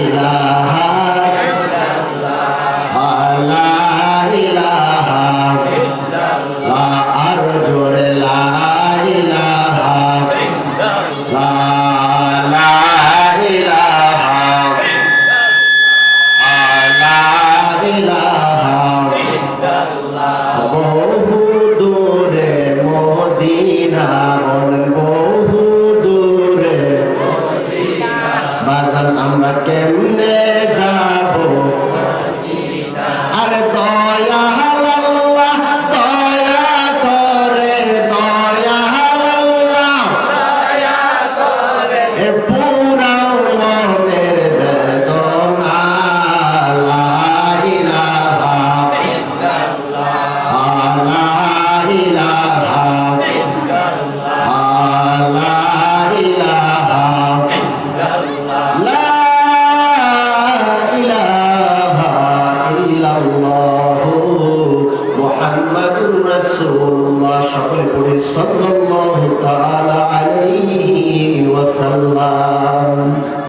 ইলাহা লা ইলাহা লা আর জোরে লা ইলাহা লা লা ইলাহা লা ইলাহা বহু দূরে মদিনা মুহাম্মাদুর রাসূলুল্লাহ সকলে পড়ি সাল্লাল্লাহু তাআলা আলাইহি